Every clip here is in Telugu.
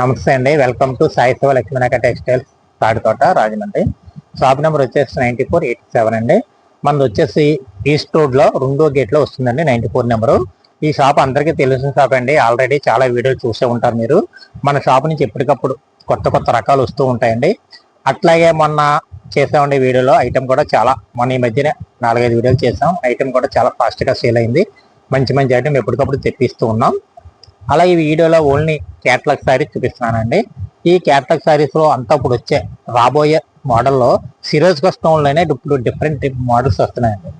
నమస్తే అండి. Welcome to Sai Shiva Lakshminayaka textiles Tadithota Rajahmundry. Shop number వచ్చేసి నైంటీ ఫోర్ ఎయిట్ సెవెన్ అండి. మనది వచ్చేసి ఈస్ట్ రోడ్లో రెండో గేట్లో వస్తుందండి నైన్టీ ఫోర్ నెంబరు. ఈ షాప్ అందరికీ తెలిసిన షాప్ అండి. ఆల్రెడీ చాలా వీడియోలు చూసే ఉంటారు మీరు. మన షాప్ నుంచి ఎప్పటికప్పుడు కొత్త కొత్త రకాలు వస్తూ ఉంటాయండి. అట్లాగే మొన్న చేసామండి వీడియోలో ఐటెం కూడా చాలా మొన్న ఈ మధ్యనే నాలుగైదు వీడియోలు చేసాం. ఐటెం కూడా చాలా ఫాస్ట్గా సేల్ అయింది. మంచి మంచి ఐటమ్ ఎప్పటికప్పుడు తెప్పిస్తూ ఉన్నాం. అలా ఈ వీడియోలో ఓన్లీ క్యాట్లాగ్ శారీస్ చూపిస్తున్నానండి. ఈ క్యాట్లాగ్ శారీస్లో అంతా ఇప్పుడు వచ్చే రాబోయే మోడల్లో సిరోజ్ స్టోన్లోనే ఇప్పుడు డిఫరెంట్ మోడల్స్ వస్తున్నాయండి.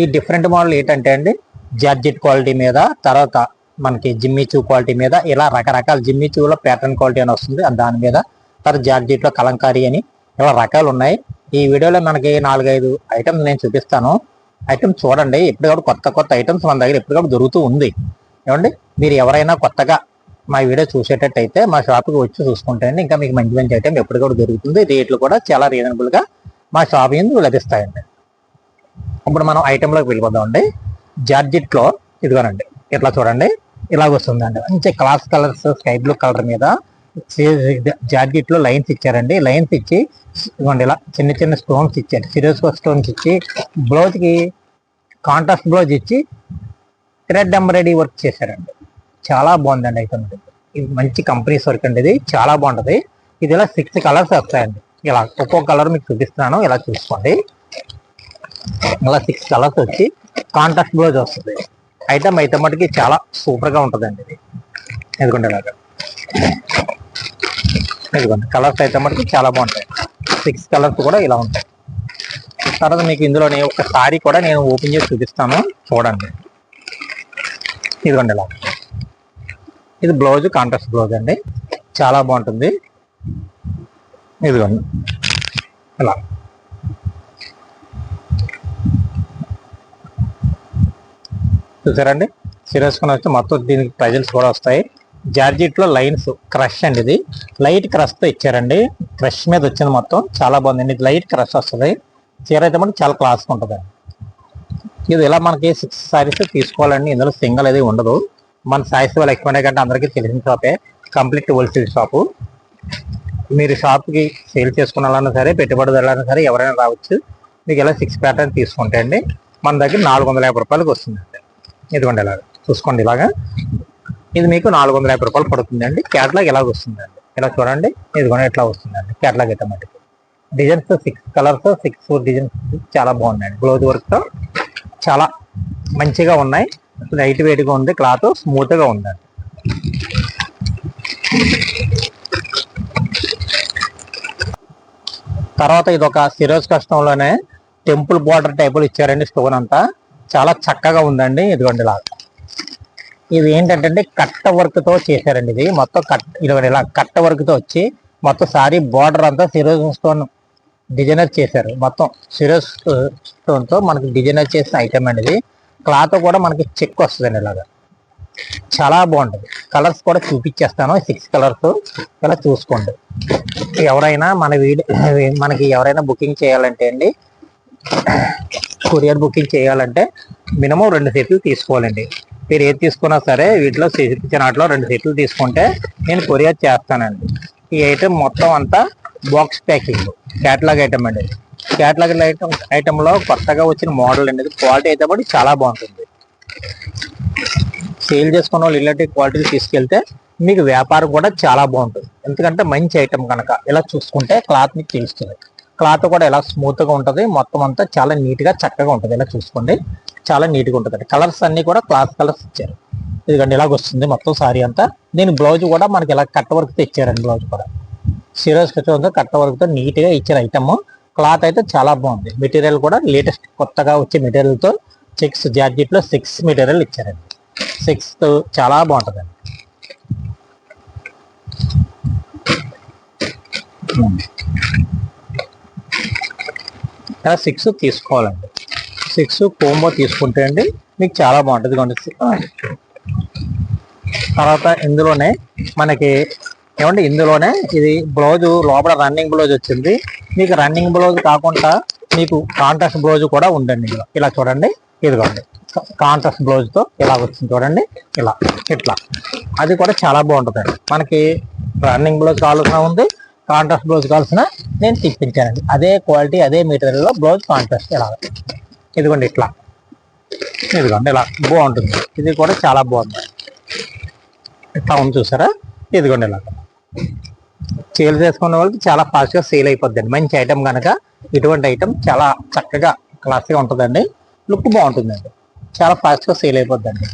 ఈ డిఫరెంట్ మోడల్ ఏంటంటే అండి జార్జెట్ క్వాలిటీ మీద తర్వాత మనకి జిమ్మి చూ క్వాలిటీ మీద ఇలా రకరకాల జిమ్మి చూలో ప్యాటర్న్ క్వాలిటీ అని వస్తుంది. దాని మీద తర్వాత జార్జెట్లో కలంకారీ అని ఇలా రకాలు ఉన్నాయి. ఈ వీడియోలో మనకి నాలుగైదు ఐటమ్స్ నేను చూపిస్తాను. ఐటమ్స్ చూడండి. ఎప్పటికప్పుడు కొత్త కొత్త ఐటమ్స్ మన దగ్గర ఎప్పటికప్పుడు దొరుకుతూ ఉంది. ఏమండి? మీరు ఎవరైనా కొత్తగా మా వీడియో చూసేటట్టయితే మా షాప్కి వచ్చి చూసుకుంటే ఇంకా మీకు మంచి మంచి ఐటమ్ ఎప్పటికప్పుడు దొరుకుతుంది. రేట్లు కూడా చాలా రీజనబుల్గా మా షాప్ ఎందుకు లభిస్తాయండి? ఇప్పుడు మనం ఐటెంలోకి వెళ్ళిపోదామండి జార్జిట్లో ఇదిగోనండి. ఇట్లా చూడండి. ఇలా వస్తుందండి. మంచి class colours sky blue colour మీద జార్జిట్లో లైన్స్ ఇచ్చారండి. లైన్స్ ఇచ్చి ఇదిగోండి ఇలా చిన్న చిన్న స్టోన్స్ ఇచ్చారు. సిరియస్ స్టోన్స్ ఇచ్చి బ్లౌజ్కి కాంట్రాస్ట్ బ్లౌజ్ ఇచ్చి థ్రెడ్ ఎంబ్రాయిడరీ వర్క్ చేశారండి. చాలా బాగుందండి అయితే ఇది. మంచి కంపెనీస్ వర్క్ అండి ఇది. చాలా బాగుంటుంది. ఇది ఇలా సిక్స్ కలర్స్ వస్తాయండి. ఇలా ఒక్కో కలర్ మీకు చూపిస్తున్నాను. ఇలా చూసుకోండి. ఇలా సిక్స్ కలర్స్ వచ్చి కాంట్రాస్ట్ బ్లౌజ్ వస్తుంది. ఐటమ్ అయితే మటుకి చాలా సూపర్గా ఉంటుందండి ఇది. ఎందుకంటే ఇలాగా కలర్స్ అయితే మటుకి చాలా బాగుంటాయి. సిక్స్ కలర్స్ కూడా ఇలా ఉంటాయి. తర్వాత మీకు ఇందులోనే ఒక సారీ కూడా నేను ఓపెన్ చేసి చూపిస్తాను. చూడండి. ఇదిగోండి ఇలా. ఇది బ్లౌజ్ కాంట్రాస్ట్ బ్లౌజ్ అండి. చాలా బాగుంటుంది. ఇదిగోండి. ఇలా. చూసారండి? సీరియస్ కొని వస్తే మొత్తం దీనికి ప్రైజెస్ కూడా వస్తాయి. జార్జిట్లో లైన్స్ క్రష్ అండి ఇది. లైట్ క్రష్తో ఇచ్చారండి. క్రష్ మీద వచ్చింది మొత్తం. చాలా బాగుందండి. ఇది లైట్ క్రష్ వస్తుంది. చీర అయితే మనకి చాలా క్లాస్గా ఉంటుంది ఇది ఇలా మనకి సిక్స్ సారీస్ తీసుకోవాలండి? ఇందులో సింగిల్ అది ఉండదు. మన సాయిస్ వాళ్ళ ఎక్కువ కంటే అందరికీ తెలిసిన షాపే కంప్లీట్ హోల్సేల్ షాపు మీరు షాప్కి సేల్ చేసుకోవాలన్నా సరే పెట్టుబడిదారులన్నా సరే ఎవరైనా రావచ్చు. మీకు ఇలా సిక్స్ ప్యాటర్న్ తీసుకుంటే అండి మన దగ్గర నాలుగు వందల యాభై రూపాయలకి వస్తుందండి. ఇదిగోండి ఇలాగా చూసుకోండి ఇలాగా. ఇది మీకు నాలుగు వందల యాభై రూపాయలు పడుతుందండి. క్యాట్లాగ్ ఇలాగ వస్తుందండి? ఇలా చూడండి. ఇదిగోండి ఇట్లా వస్తుందండి? క్యాట్లాగ్ అయితే మటుకు designs six colours six designs చాలా బాగున్నాయండి. బ్లౌజ్ వర్క్తో చాలా మంచిగా ఉన్నాయి. లైట్ వెయిట్గా ఉంది క్లాత్ స్మూత్గా ఉందండి తర్వాత ఇది ఒక సిరోజ్ కష్టంలోనే టెంపుల్ బార్డర్ టైపులు ఇచ్చారండి స్టోన్ అంతా. చాలా చక్కగా ఉందండి ఇదిగోండి ఇలా. ఇది ఏంటంటే కట్ట వర్క్తో చేశారండి ఇది. మొత్తం కట్ ఇదిగోండి ఇలా కట్ట వర్క్తో వచ్చి మొత్తం సారీ బార్డర్ అంతా సిరోజ్ స్టోన్ డిజైనర్ చేశారు. మొత్తం సిరస్ స్టోన్తో మనకి డిజైనర్ చేసిన ఐటమ్ అనేది క్లాత్ కూడా మనకి చెక్ వస్తుందండి ఇలాగా. చాలా బాగుంటుంది. కలర్స్ కూడా చూపించేస్తాను. సిక్స్ కలర్స్ ఇలా చూసుకోండి. ఎవరైనా మన వీడియో మనకి ఎవరైనా బుకింగ్ చేయాలంటే అండి కొరియర్ బుకింగ్ చేయాలంటే మినిమం రెండు సెట్లు తీసుకోవాలండి. మీరు ఏది తీసుకున్నా సరే వీటిలో చూపించిన వాటిలో రెండు సెట్లు తీసుకుంటే నేను కొరియర్ చేస్తానండి. ఈ ఐటమ్ మొత్తం అంతా బాక్స్ ప్యాకింగ్. క్యాటలాగ్ ఐటమ్ అండి. క్యాటలాగ్ ఐటమ్ ఐటెంలో కొత్తగా వచ్చిన మోడల్ అనేది క్వాలిటీ అయితే కూడా చాలా బాగుంటుంది. సేల్ చేసుకున్న వాళ్ళు ఇలాంటి క్వాలిటీ తీసుకెళ్తే మీకు వ్యాపారం కూడా చాలా బాగుంటుంది. ఎందుకంటే మంచి ఐటమ్ కనుక ఇలా చూసుకుంటే క్లాత్ మీకు తెలుస్తుంది. క్లాత్ కూడా ఇలా స్మూత్గా ఉంటుంది మొత్తం అంతా చాలా నీట్గా చక్కగా ఉంటుంది. ఇలా చూసుకోండి. చాలా నీట్గా ఉంటుంది కలర్స్ అన్నీ కూడా క్లాత్ కలర్స్ ఇచ్చారు. ఎందుకంటే ఇలాగ వస్తుంది మొత్తం సారీ అంతా. దీని బ్లౌజ్ కూడా మనకి ఇలా కట్ట వర్క్ తెచ్చారండి బ్లౌజ్ కూడా. సీరియస్ కట్ట కట్ట వర్క్తో నీట్గా ఇచ్చిన ఐటమ్ క్లాత్ అయితే చాలా బాగుంది. మెటీరియల్ కూడా లేటెస్ట్ కొత్తగా వచ్చే మెటీరియల్తో సిక్స్ జార్జెట్లో సిక్స్ మెటీరియల్ ఇచ్చారండి. సిక్స్ చాలా బాగుంటుందండి. ఇలా సిక్స్ తీసుకోవాలండి. సిక్స్ కోంబో తీసుకుంటే అండి మీకు చాలా బాగుంటుంది. కొన్ని తర్వాత ఇందులోనే మనకి ఏమంటే ఇందులోనే ఇది బ్లౌజ్ లోపల రన్నింగ్ బ్లౌజ్ వచ్చింది. మీకు రన్నింగ్ బ్లౌజ్ కాకుండా మీకు కాంట్రాస్ట్ బ్లౌజ్ కూడా ఉందండి ఇందులో. ఇలా చూడండి ఇదిగోండి. కాంట్రాస్ట్ బ్లౌజ్తో ఇలా వచ్చింది చూడండి ఇలా ఇట్లా. అది కూడా చాలా బాగుంటుందండి. మనకి రన్నింగ్ బ్లౌజ్ కావాల్సిన ఉంది కాంట్రాస్ట్ బ్లౌజ్ కావాల్సిన నేను తెప్పించానండి. అదే క్వాలిటీ అదే మెటీరియల్లో బ్లౌజ్ కాంట్రాస్ట్ ఇలా ఇదిగోండి ఇట్లా. ఇదిగోండి ఇలా బాగుంటుంది. ఇది కూడా చాలా బాగుంది. ఇట్లా ఉంది చూసారా? ఇదిగోండి ఇలా. సేల్ చేసుకున్న వాళ్ళకి చాలా ఫాస్ట్గా సేల్ అయిపోద్దండి. మంచి ఐటమ్ కనుక ఇటువంటి ఐటమ్ చాలా చక్కగా క్లాస్గా ఉంటుందండి. లుక్ బాగుంటుందండి. చాలా ఫాస్ట్గా సేల్ అయిపోద్దండి.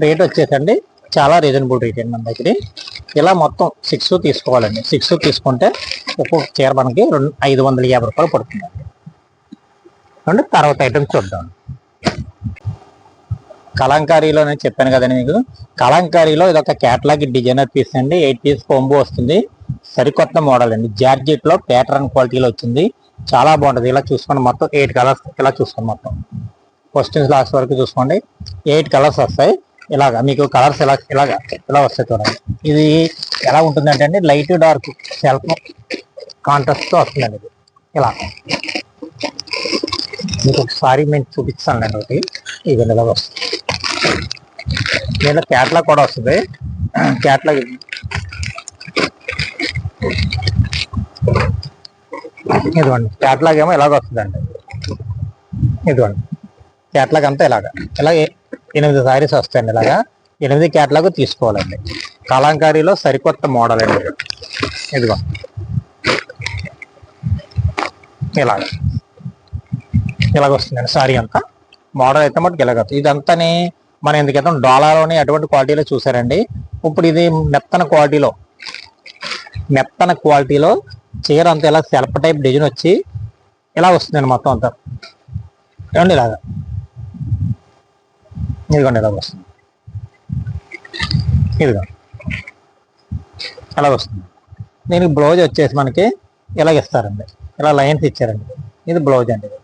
రేట్ వచ్చేసండి. చాలా రీజనబుల్ రేట్ అండి మన దగ్గర. ఇలా మొత్తం సిక్స్ తీసుకోవాలండి. సిక్స్ తీసుకుంటే ఒక్కొక్క చీర మనకి రెండు ఐదు వందల యాభై రూపాయలు పడుతుందండి. అండి తర్వాత ఐటమ్ చూద్దాం. కలంకారీలో నేను చెప్పాను కదండి మీకు. కలంకారీలో ఇది ఒక క్యాటలాగ్ డిజైనర్ పీస్ అండి. ఎయిట్ పీస్ కొంబో వస్తుంది. సరికొత్త మోడల్ అండి. జార్జెట్లో ప్యాటర్న్ క్వాలిటీలో వచ్చింది. చాలా బాగుంటుంది. ఇలా చూసుకోండి మొత్తం ఎయిట్ కలర్స్ ఇలా చూసుకోండి మొత్తం. ఫస్ట్ నుంచి లాస్ట్ వరకు చూసుకోండి. ఎయిట్ కలర్స్ వస్తాయి. ఇలాగా మీకు కలర్స్ ఇలా ఇలాగా ఇలా వస్తాయి చూడండి. ఇది ఎలా ఉంటుందంటే అండి లైట్ డార్క్ సెల్ఫ్ కాంట్రాస్ట్తో వస్తుందండి ఇది. ఇలా. మీకు ఒకసారి నేను చూపిస్తాను అండి ఒకటి. ఇది ఇలా వస్తుంది. దీంట్లో క్యాట్లాగ్ కూడా వస్తుంది. క్యాట్లాగ్ ఇదిగోండి క్యాట్లాగ్ ఏమో ఇలాగ వస్తుందండి. ఇదిగోండి క్యాట్లాగ్ అంతా ఇలాగా. ఇలాగే ఎనిమిది సారీస్ వస్తాయండి ఇలాగా. ఎనిమిది క్యాట్లాగ్ తీసుకోవాలండి. కలంకారీలో సరికొత్త మోడల్ అండి. ఇదిగో ఇలాగ. ఇలాగ వస్తుందండి సారీ అంతా. మోడల్ అయితే మటుకు ఇలాగ వస్తుంది. ఇదంతాని మన ఎందుకైతే డాలాలోని అటువంటి క్వాలిటీలో చూసారండి. ఇప్పుడు ఇది మెత్తన క్వాలిటీలో. మెత్తన క్వాలిటీలో చీర అంతా ఇలా సెల్ఫ్ టైప్ డిజైన్ వచ్చి ఇలా వస్తుందండి మొత్తం అంతా. ఏమండి ఇలాగా. ఇదిగోండి ఇలాగ వస్తుంది. ఇదిగో. అలా వస్తుంది. దీనికి బ్లౌజ్ వచ్చేసి మనకి ఇలాగ ఇస్తారండి. ఇలా లైన్స్ ఇచ్చారండి. ఇది బ్లౌజ్ అండి. ఇది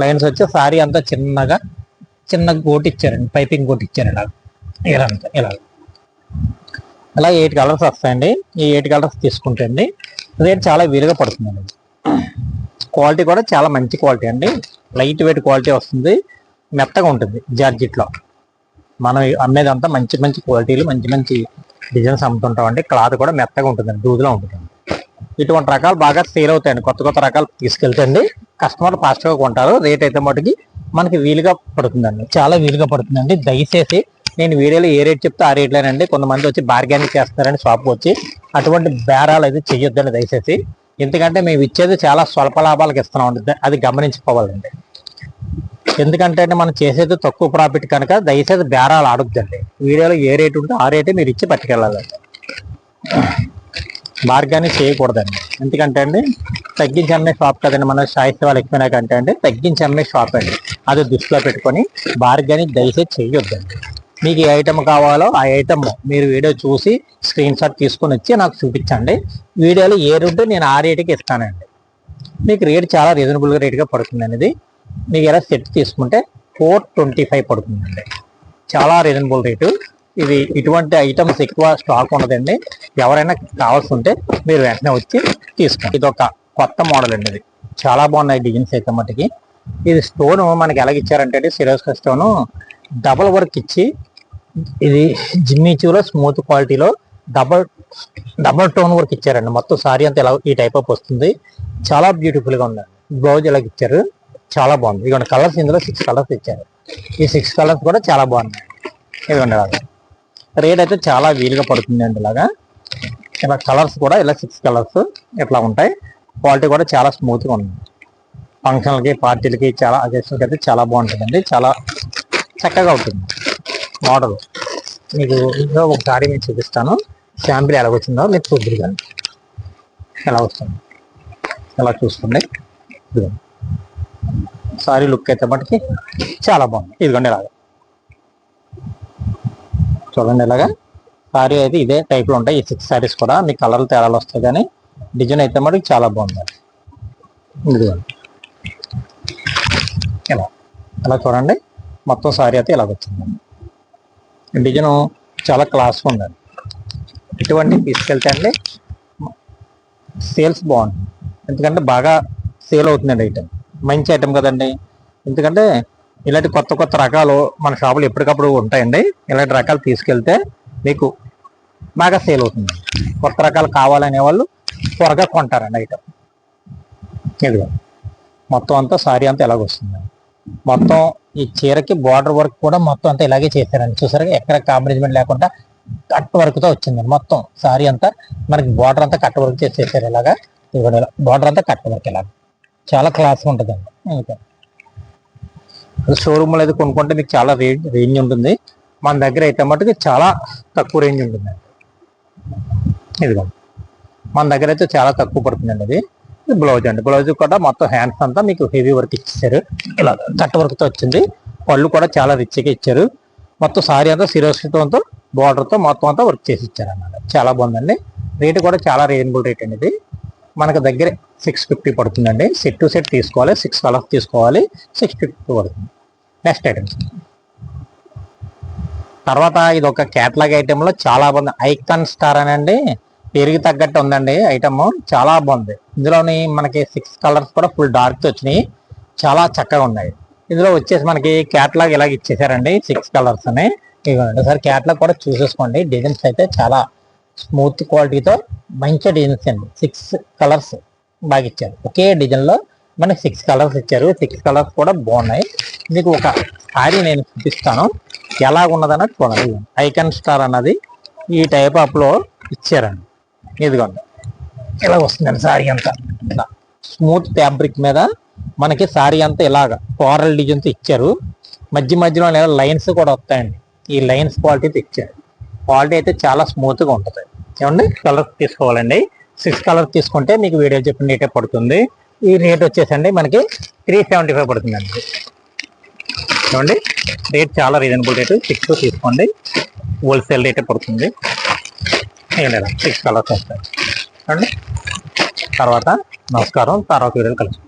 లైన్స్ వచ్చి సారీ అంతా చిన్నగా చిన్న గోటు ఇచ్చారండి పైపింగ్ గోటు ఇచ్చారండి ఇలా ఇలా అంతా ఇలా. ఇలా ఎయిట్ కలర్స్ వస్తాయండి. ఈ ఎయిట్ కలర్స్ తీసుకుంటే అండి రేట్ చాలా వీలుగా పడుతుందండి. క్వాలిటీ కూడా చాలా మంచి క్వాలిటీ అండి. లైట్ వెయిట్ క్వాలిటీ వస్తుంది. మెత్తగా ఉంటుంది జార్జిట్లో. మనం అమ్మేదంతా మంచి మంచి క్వాలిటీలు మంచి మంచి డిజైన్స్ అమ్ముతుంటామండి. క్లాత్ కూడా మెత్తగా ఉంటుందండి దూదులో ఉంటుందండి. ఇటువంటి రకాలు బాగా సేల్ అవుతాయండి. కొత్త కొత్త రకాలు తీసుకెళ్తండి కస్టమర్లు ఫాస్ట్గా కొంటారు. రేట్ అయితే మటుకి మనకి వీలుగా పడుతుందండి. చాలా వీలుగా పడుతుందండి. దయచేసి నేను వీడియోలో ఏ రేట్ చెప్తే ఆ రేట్లేనండి కొంతమంది వచ్చి బార్గానిక్ చేస్తారని షాప్కి వచ్చి అటువంటి బేరాలు అయితే చెయ్యొద్దండి దయచేసి. ఎందుకంటే మేము ఇచ్చేది చాలా స్వల్ప లాభాలకు ఇస్తున్నాం అది గమనించుకోవాలండి. ఎందుకంటే అంటే మనం చేసేది తక్కువ ప్రాఫిట్ కనుక దయచేసి బేరాలు ఆడొద్దండి. వీడియోలో ఏ రేటు ఉంటే ఆ రేటే మీరు ఇచ్చి పట్టుకెళ్ళాలండి. మార్గాన్ని చేయకూడదండి. ఎందుకంటే అండి తగ్గించి అమ్మే షాప్ కదండి మన సాహిత్య వాళ్ళు ఎక్కువ కంటే అండి తగ్గించి అమ్మే షాప్ అండి. అది దృష్టిలో పెట్టుకొని బార్గాని దయచేసి చేయొద్దండి. మీకు ఏ ఐటమ్ కావాలో ఆ ఐటమ్ మీరు వీడియో చూసి స్క్రీన్ షాట్ తీసుకొని వచ్చి నాకు చూపించండి. వీడియోలో ఏ రేటు నేను ఆ రేటుకి ఇస్తానండి. మీకు రేట్ చాలా రీజనబుల్గా రేట్గా పడుతుందండి ఇది మీకు ఎలా సెట్ తీసుకుంటే ఫోర్ ట్వంటీ ఫైవ్ పడుతుందండి. చాలా రీజనబుల్ రేటు ఇది ఇటువంటి ఐటమ్స్ ఎక్కువ స్టాక్ ఉండదండి. ఎవరైనా కావాల్సి ఉంటే మీరు వెంటనే వచ్చి తీసుకోండి. ఇది ఒక కొత్త మోడల్ అండి ఇది. చాలా బాగున్నాయి డిజైన్స్ అయితే మటుకి. ఇది స్టోన్ మనకి ఎలాగ ఇచ్చారంటే సిరోస్ స్టోన్ డబల్ వర్క్ ఇచ్చి ఇది జిమ్మిచూలో స్మూత్ క్వాలిటీలో డబల్ డబల్ టోన్ వర్క్ ఇచ్చారండి. మొత్తం సారీ అంతా ఇలా ఈ టైప్ ఆఫ్ వస్తుంది. చాలా బ్యూటిఫుల్గా ఉంది ఉందండి. బ్లౌజ్ ఇలాగ ఇచ్చారు. చాలా బాగుంది. ఇదిగోండి కలర్స్ ఇందులో సిక్స్ కలర్స్ ఇచ్చారు. ఈ సిక్స్ కలర్స్ కూడా చాలా బాగున్నాయి. ఇదిగోండి రేట్ అయితే చాలా వీలుగా పడుతుంది అండి ఇలాగా ఇలా కలర్స్ కూడా ఇలా సిక్స్ కలర్స్ ఇట్లా ఉంటాయి. క్వాలిటీ కూడా చాలా స్మూత్గా ఉంది. ఫంక్షన్లకి పార్టీలకి చాలా అకేషన్కి అయితే చాలా బాగుంటుందండి. చాలా చక్కగా ఉంటుంది. మోడల్ మీకు ఇంకా ఒకసారి మీకు చూపిస్తాను. శాంపిల్ ఎలా వచ్చిందో మీకు చూద్దరు కానీ. ఎలా వస్తుంది? ఎలా చూసుకోండి? సారీ లుక్ అయితే మటుకి చాలా బాగుంది. ఇదిగోండి ఇలాగా. చూడండి ఇలాగా. సారీ అయితే ఇదే టైప్లో ఉంటాయి. ఈ సిక్స్ సారీస్ కూడా. మీకు కలర్లు తేడాలు వస్తాయి కానీ డిజైన్ అయితే మనకి చాలా బాగుంది ఇలా. ఇలా చూడండి. మొత్తం సారీ అయితే ఇలాగ వచ్చింది డిజైన్ చాలా క్లాస్గా ఉందండి. ఇటువంటి తీసుకెళ్తే అండి సేల్స్ బాగుంటుంది. ఎందుకంటే బాగా సేల్ అవుతుందండి ఐటెం మంచి ఐటెం కదండి. ఎందుకంటే ఇలాంటి కొత్త కొత్త రకాలు మన షాపులో ఎప్పటికప్పుడు ఉంటాయండి. ఇలాంటి రకాలు తీసుకెళ్తే మీకు బాగా సేల్ అవుతుంది. కొత్త రకాలు కావాలనే వాళ్ళు త్వరగా కొంటారండి ఐటమ్ ఇదిగో మొత్తం అంతా సారీ అంతా ఎలాగొస్తుంది మొత్తం ఈ చీరకి బార్డర్ వర్క్ కూడా మొత్తం అంతా ఇలాగే చేశారండి. చూసారా ఎక్కడ కాంబినేజ్మెంట్ లేకుండా కట్ వర్క్తో వచ్చిందండి మొత్తం. సారీ అంతా మనకి బార్డర్ అంతా కట్ వర్క్ చేసేసారు ఇలాగా. బార్డర్ అంతా కట్ వర్క్ ఇలాగా. చాలా క్లాస్ ఉంటుందండి. ఇంకా షోరూమ్ అయితే కొనుక్కుంటే మీకు చాలా రేంజ్ రేంజ్ ఉంటుంది. మన దగ్గర అయితే మటుకు చాలా తక్కువ రేంజ్ ఉంటుంది. ఇదిగో. మన దగ్గర అయితే చాలా తక్కువ పడుతుందండి అది. ఇది బ్లౌజ్ అండి. బ్లౌజ్ కూడా మొత్తం హ్యాండ్స్ అంతా మీకు హెవీ వర్క్ ఇచ్చేసారు ఇలా కట్ వర్క్తో వచ్చింది. పళ్ళు కూడా చాలా రిచ్గా ఇచ్చారు. మొత్తం సారీ అంతా శిరోషితంతో బార్డర్తో మొత్తం అంతా వర్క్ చేసి ఇచ్చారు అన్నమాట చాలా బాగుందండి. రేటు కూడా చాలా రీజనబుల్ రేట్ అండి ఇది. మనకు దగ్గర సిక్స్ ఫిఫ్టీ పడుతుందండి. సెట్ టు సెట్ తీసుకోవాలి. సిక్స్ కలర్స్ తీసుకోవాలి. సిక్స్ ఫిఫ్టీ పడుతుంది. నెక్స్ట్ ఐటమ్స్ తర్వాత ఇది ఒక క్యాటలాగ్ ఐటెంలో చాలా బాగుంది. ఐకాన్ స్టార్ అనండి. అండి పేరుకి తగ్గట్టు ఉందండి ఐటమ్ చాలా బాగుంది. ఇందులోని మనకి సిక్స్ కలర్స్ కూడా ఫుల్ డార్క్ వచ్చినాయి. చాలా చక్కగా ఉన్నాయి. ఇందులో వచ్చేసి మనకి క్యాట్లాగ్ ఇలాగ ఇచ్చేసారండి? సిక్స్ కలర్స్ అని. ఇవ్వండి ఒకసారి క్యాట్లాగ్ కూడా చూసేసుకోండి. డిజైన్స్ అయితే చాలా స్మూత్ క్వాలిటీతో మంచి డిజైన్స్ అండి. సిక్స్ కలర్స్ బాగా ఇచ్చారు. ఒకే డిజైన్లో మనకి సిక్స్ కలర్స్ ఇచ్చారు. సిక్స్ కలర్స్ కూడా బాగున్నాయి. మీకు ఒక సారీ నేను చూపిస్తాను. ఎలా ఉన్నదన్నది చూడండి. ఐకన్ స్టార్ అన్నది ఈ టైప్ అప్లో ఇచ్చారండి. ఇదిగోండి. ఇలా వస్తుందండి సారీ అంతా. స్మూత్ ఫ్యాబ్రిక్ మీద మనకి సారీ అంతా ఇలాగ కోరల్ డిజైన్తో ఇచ్చారు. మధ్య మధ్యలో లైన్స్ కూడా వస్తాయండి. ఈ లైన్స్ క్వాలిటీ ఇచ్చారు క్వాలిటీ అయితే చాలా స్మూత్గా ఉంటుంది. ఏమండి? కలర్స్ తీసుకోవాలండి. సిక్స్ కలర్స్ తీసుకుంటే మీకు వీడియో చెప్పిన రేటే పడుతుంది. ఈ రేట్ వచ్చేసండి మనకి త్రీ సెవెంటీ ఫైవ్ పడుతుందండి. చూడండి రేట్ చాలా రీజనబుల్ రేటు సిక్స్ తీసుకోండి. హోల్సేల్ రేటే పడుతుంది. సిక్స్ కలర్స్ వస్తాయి. చూడండి తర్వాత నమస్కారం. తర్వాత వీడియోలు కలుసుకుంటాం